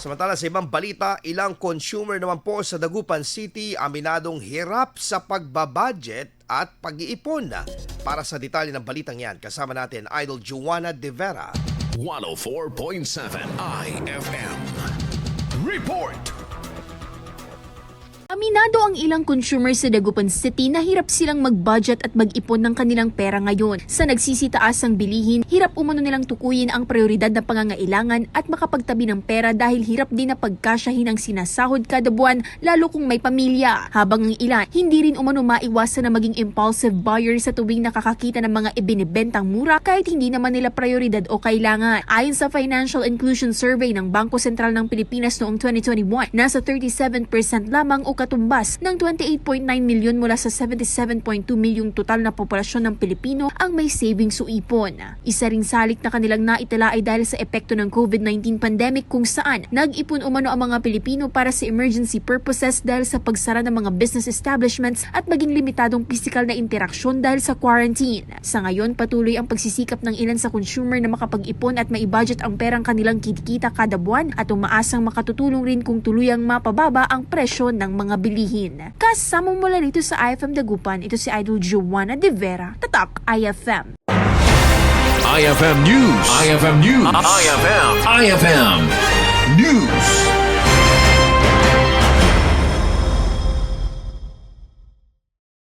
Samantala sa ibang balita, ilang consumer naman po sa Dagupan City aminadong hirap sa pagbabudget at pag-iipon. Para sa detalye ng balitang yan, kasama natin Idol Joanna De Vera. 104.7 IFM. Report! Aminado ang ilang consumers sa Dagupan City na hirap silang mag-budget at mag-ipon ng kanilang pera ngayon. Sa nagsisitaas ang bilihin, hirap umano nilang tukuyin ang prioridad na pangangailangan at makapagtabi ng pera dahil hirap din na pagkasyahin ang sinasahod kada buwan lalo kung may pamilya. Habang ang ilan, hindi rin umano maiwasan na maging impulsive buyer sa tuwing nakakakita ng mga ibinibentang mura kahit hindi naman nila prioridad o kailangan. Ayon sa Financial Inclusion Survey ng Bangko Sentral ng Pilipinas noong 2021, nasa 37% lamang o katumbas ng 28.9 milyon mula sa 77.2 milyong total na populasyon ng Pilipino ang may savings o ipon. Isa ring salik na kanilang naitala ay dahil sa epekto ng COVID-19 pandemic kung saan nag-ipon umano ang mga Pilipino para sa emergency purposes dahil sa pagsara ng mga business establishments at maging limitadong physical na interaksyon dahil sa quarantine. Sa ngayon, patuloy ang pagsisikap ng ilan sa consumer na makapag-ipon at maibudget ang perang kanilang kinikita kada buwan at umaasang makatutulong rin kung tuluyang mapababa ang presyo ng mga bilihin. Kasama mula rito sa IFM Dagupan, ito si Idol Joanna De Vera, Tatak IFM. IFM News. IFM News. IFM. IFM News.